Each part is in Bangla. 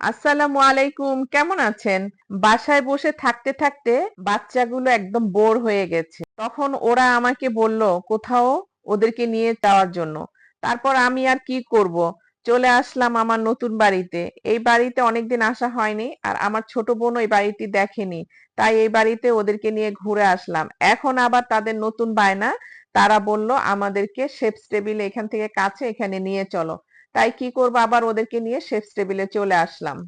আসসালামু আলাইকুম, কেমন আছেন? বাসায় বসে থাকতে থাকতে বাচ্চাগুলো একদম বোর হয়ে গেছে। তখন ওরা আমাকে বলল, কোথাও ওদেরকে নিয়ে যাওয়ার জন্য। তারপর আমি আর কি করব? চলে আসলাম আমার নতুন বাড়িতে। এই বাড়িতে অনেকদিন আসা হয়নি আর আমার ছোট বোন এই বাড়িটি দেখেনি। তাই এই বাড়িতে ওদেরকে নিয়ে ঘুরে আসলাম। এখন আবার তাদের নতুন বায়না। তারা বলল, আমাদেরকে শেফস টেবিল এখান থেকে কাছে এখানে নিয়ে চলো। তাই কি করব? আবার ওদেরকে নিয়ে শেষ টেবিলে চলে আসলাম।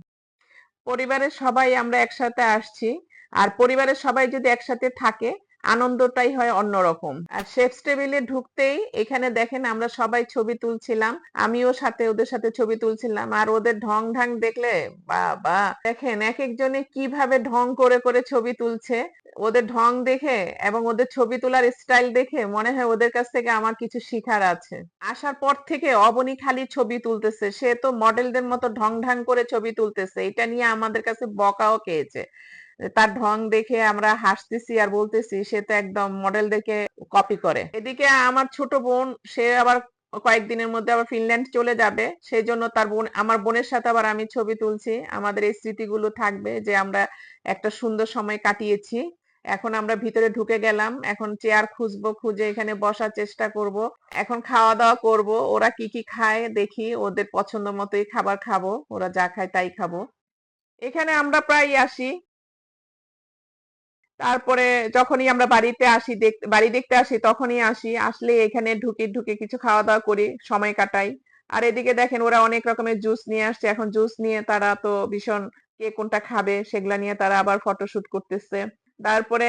পরিবারের সবাই আমরা একসাথে আসছি। আর পরিবারের সবাই যদি একসাথে থাকে আনন্দটাই হয় অন্যরকম আর শেফস টেবিলে ঢুকতেই এখানে দেখেন আমরা সবাই ছবি তুলছিলাম, আমিও সাথে ওদের সাথে ছবি তুলছিলাম, আর ওদের ঢং ঢাং দেখলে বা বা দেখেন এক একজনে কীভাবে ঢং করে করে ছবি তুলছে। ওদের ঢং দেখে এবং ওদের ছবি তোলার স্টাইল দেখে মনে হয় ওদের কাছ থেকে আমার কিছু শিখার আছে। আসার পর থেকে অবনী খালি ছবি তুলতেছে, সে তো মডেলদের মতো ঢং ঢাং করে ছবি তুলতেছে, এটা নিয়ে আমাদের কাছে বকাও খেয়েছে। তার ঢং দেখে আমরা হাসতেছি আর বলতেছি, সে তো একদম মডেল দেখে কপি করে। এদিকে আমার ছোট বোন, সে আবার কয়েকদিনের মধ্যে আবার ফিনল্যান্ড চলে যাবে। সেই জন্য তার বোন, আমার বোনের সাথে আবার আমি ছবি তুলছি। আমাদের এই স্মৃতিগুলো থাকবে যে আমরা একটা সুন্দর সময় কাটিয়েছি। এখন আমরা ভিতরে ঢুকে গেলাম। এখন চেয়ার খুঁজবো, খুঁজে এখানে বসার চেষ্টা করব। এখন খাওয়া দাওয়া করব। ওরা কি কি খায় দেখি, ওদের পছন্দ মতোই খাবার খাব। ওরা যা খায় তাই খাব। এখানে আমরা প্রায় আসি। তারপরে যখনই আমরা বাড়িতে আসি বাড়ি দেখতে আসি, তখনই আসি, আসলে এখানে ঢুকে ঢুকে কিছু খাওয়া দাওয়া করি, সময় কাটাই। আর এদিকে দেখেন ওরা অনেক রকমের জুস নিয়ে আসছে, এখন জুস নিয়ে তারা তো ভীষণ কে কোনটা খাবে সেগুলা নিয়ে তারা আবার ফটোশুট করতেছে। তারপরে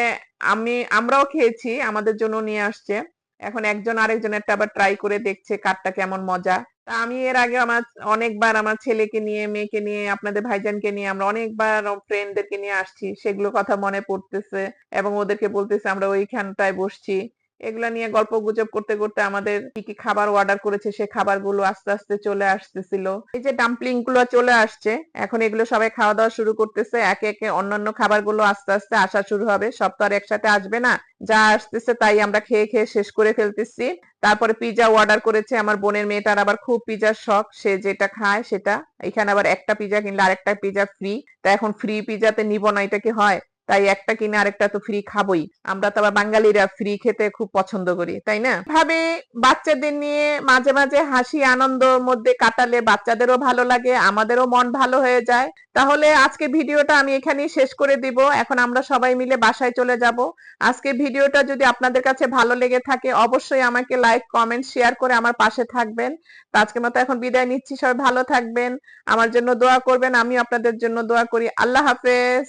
আমি, আমরাও খেয়েছি, আমাদের জন্য নিয়ে আসছে। এখন একজন আরেকজনেরটা আবার ট্রাই করে দেখছে কারটা কেমন মজা। আমি এর আগে আমার অনেকবার আমার ছেলেকে নিয়ে, মেয়েকে নিয়ে, আপনাদের ভাইজানকে নিয়ে আমরা অনেকবার ফ্রেন্ডদেরকে নিয়ে আসছি। সেগুলো কথা মনে পড়তেছে এবং ওদেরকে বলতেছে আমরা ওইখানটায় বসছি। এগুলা নিয়ে গল্প গুজব করতে করতে আমাদের কি কি খাবার অর্ডার করেছে, সে খাবারগুলো আস্তে আস্তে চলে আসতেছিল। এই যে ডাম্পলিংগুলো চলে আসছে, এখন এগুলো সবাই খাওয়া দাওয়া শুরু করতেছে। একে একে অন্যান্য খাবারগুলো আস্তে আস্তে আসা শুরু হবে। সব তো আর একসাথে আসবে না। যা আসতেছে তাই আমরা খেয়ে খেয়ে শেষ করে ফেলতেছি। তারপরে পিজা অর্ডার করেছে আমার বোনের মেয়েটার আবার খুব পিজার শখ। সে যেটা খায় সেটা। এখানে আবার একটা পিজা কিনলে আরেকটা পিজা ফ্রি তা এখন ফ্রি পিজাতে নিব না, এটা কি হয়? তাই একটা কিনে আরেকটা তো ফ্রি খাবোই। আমরা তো বাঙালিরা ফ্রি খেতে খুব পছন্দ করি, তাই না? ভাবে, বাচ্চাদের নিয়ে মাঝে মাঝে হাসি আনন্দর মধ্যে কাটালে বাচ্চাদেরও ভালো লাগে, আমাদেরও মন ভালো হয়ে যায়। তাহলে আজকে ভিডিওটা আমি এখানেই শেষ করে দিব। এখন আমরা সবাই মিলে বাসায় চলে যাব। আজকে ভিডিওটা যদি আপনাদের কাছে ভালো লেগে থাকে, অবশ্যই আমাকে লাইক কমেন্ট শেয়ার করে আমার পাশে থাকবেন। তো আজকের মতো এখন বিদায় নিচ্ছি, সবাই ভালো থাকবেন। আমার জন্য দোয়া করবেন আমি আপনাদের জন্য দোয়া করি। আল্লাহ হাফেজ।